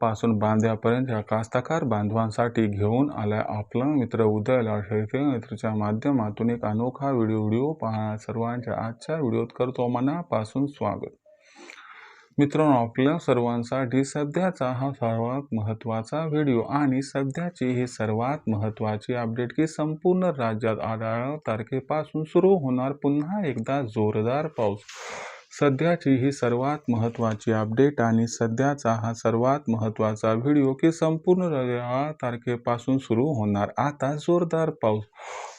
पासून बांध्यापर्यंत या कास्तकार बांधवांसाठी घेऊन आलाय आपला मित्र उदयला शेळके. मित्रच्या माध्यमातून एक अनोखा व्हिडिओ व्हिडिओ पाहणार सर्वांच्या आजच्या व्हिडिओत करतो मनापासून स्वागत. मित्रांनो आपल्या सर्वांसाठी सध्याचा हा सर्वात महत्त्वाचा व्हिडिओ आणि सध्याची ही सर्वात महत्त्वाची अपडेट की संपूर्ण राज्यात अठरा तारखेपासून सुरू होणार पुन्हा एकदा जोरदार पाऊस. सध्याची ही सर्वात महत्त्वाची अपडेट आणि सध्याचा हा सर्वात महत्त्वाचा व्हिडिओ की संपूर्ण अठरा तारखेपासून सुरू होणार. आता जोरदार पाऊस.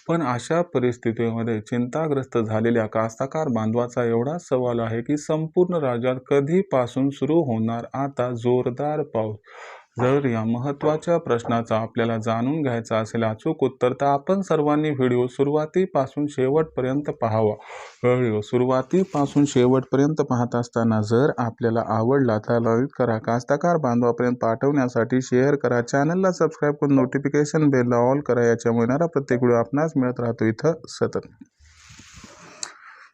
पण अशा परिस्थितीमध्ये चिंताग्रस्त झालेल्या कास्तकार बांधवाचा एवढा सवाल आहे की संपूर्ण राज्यात कधीपासून सुरू होणार आता जोरदार पाऊस? जर या महत्त्वाच्या प्रश्नाचा आपल्याला जाणून घ्यायचा असेल अचूक उत्तर तर आपण सर्वांनी व्हिडिओ सुरुवातीपासून शेवटपर्यंत पाहावा. व्हिडिओ सुरुवातीपासून शेवटपर्यंत पाहत असताना जर आपल्याला आवडला तर लाईक करा कास्तकार बांधवापर्यंत पाठवण्यासाठी शेअर करा. चॅनलला सबस्क्राईब करून नोटिफिकेशन बेलला ऑल करा याच्यामुळे येणारा प्रत्येक व्हिडिओ आपणास मिळत राहतो. इथं सतत.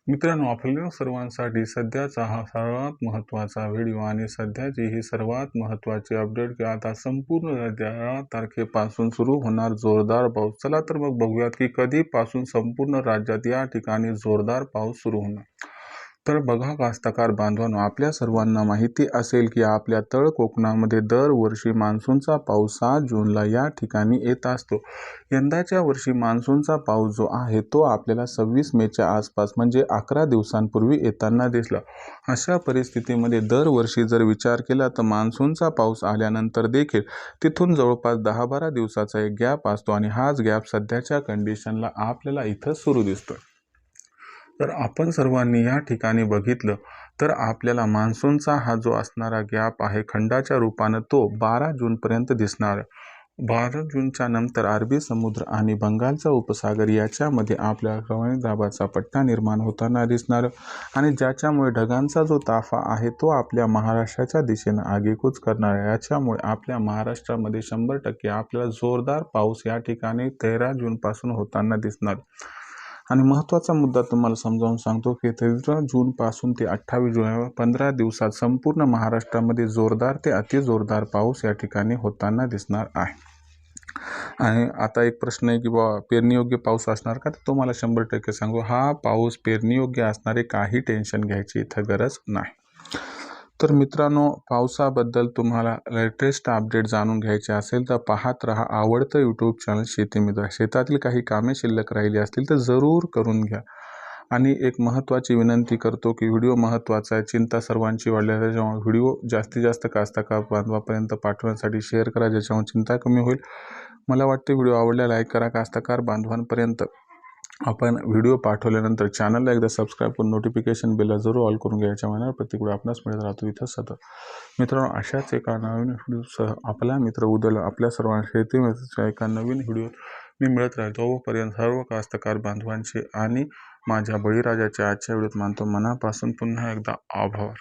मित्रांनो आपल्या सर्वांसाठी सध्याचा हा सर्वात महत्त्वाचा व्हिडिओ आणि सध्याची ही सर्वात महत्त्वाची अपडेट की आता संपूर्ण राज्यात तारखेपासून सुरू होणार जोरदार पाऊस. चला तर मग बघूयात की कधीपासून संपूर्ण राज्यात या ठिकाणी जोरदार पाऊस सुरू होणार. तर बघा कास्तकार बांधवांनो आपल्या सर्वांना माहिती असेल की आपल्या तळ कोकणामध्ये दरवर्षी मान्सूनचा पाऊस सात जूनला या ठिकाणी येत असतो. यंदाच्या वर्षी मान्सूनचा पाऊस जो आहे तो आपल्याला सव्वीस मेच्या आसपास म्हणजे अकरा दिवसांपूर्वी येताना दिसला. अशा परिस्थितीमध्ये दरवर्षी जर विचार केला तर मान्सूनचा पाऊस आल्यानंतर देखील तिथून जवळपास दहा बारा दिवसाचा एक गॅप असतो आणि हाच गॅप सध्याच्या कंडिशनला आपल्याला इथं सुरू दिसतो तर आपण सर्वांनी या ठिकाणी बघितलं तर आपल्याला मान्सूनचा हा जो असणारा गॅप आहे खंडाच्या रूपानं तो बारा जूनपर्यंत दिसणार बारा जूनच्या नंतर अरबी समुद्र आणि बंगालचा उपसागर याच्यामध्ये आपल्या कमी दाबाचा पट्टा निर्माण होताना दिसणार आणि ज्याच्यामुळे ढगांचा जो ताफा आहे तो आपल्या महाराष्ट्राच्या दिशेनं आगेकूच करणार आहे. याच्यामुळे आपल्या महाराष्ट्रामध्ये शंभर टक्के आपल्याला जोरदार पाऊस या ठिकाणी तेरा जूनपासून होताना दिसणार आणि महत्त्वाचा मुद्दा तुम्हाला समजावून सांगतो की तेरा जूनपासून ते अठ्ठावीस जून पंधरा दिवसात संपूर्ण महाराष्ट्रामध्ये जोरदार ते अतिजोरदार पाऊस या ठिकाणी होताना दिसणार आहे. आणि आता एक प्रश्न आहे की बा पेरणीयोग्य पाऊस असणार का? तर तुम्हाला शंभर टक्के सांगू हा पाऊस पेरणीयोग्य असणारे काही टेन्शन घ्यायची इथं गरज नाही. तर मित्रांनो पावसाबद्दल तुम्हाला लेटेस्ट अपडेट जाणून घ्यायचे असेल तर पाहत रहा आवडतं यूट्यूब चॅनल शेती मित्र. शेतातील काही कामे शिल्लक राहिली असतील तर जरूर करून घ्या. आणि एक महत्त्वाची विनंती करतो की व्हिडिओ महत्त्वाचा आहे चिंता सर्वांची वाढल्या त्याच्यामुळे व्हिडिओ जास्तीत जास्त कास्तकार बांधवापर्यंत पाठवण्यासाठी शेअर करा ज्याच्यामुळे चिंता कमी होईल. मला वाटते व्हिडिओ आवडला लाईक करा कास्तकार बांधवांपर्यंत आपण व्हिडिओ पाठवल्यानंतर चॅनलला एकदा सबस्क्राईब करून नोटिफिकेशन बेलला जरूर ऑल करून घ्या. याच्यामुळे प्रत्येक आपणास मिळत राहतो इथं सतत. मित्रांनो अशाच एका नवीन व्हिडिओसह आपला मित्र उद्याला आपल्या सर्वां शेती मित्राच्या एका नवीन व्हिडिओ मी मिळत राहील. तोपर्यंत सर्व कास्तकार बांधवांचे आणि माझ्या बळीराजाच्या आजच्या व्हिडिओत मानतो. मनापासून पुन्हा एकदा आभार.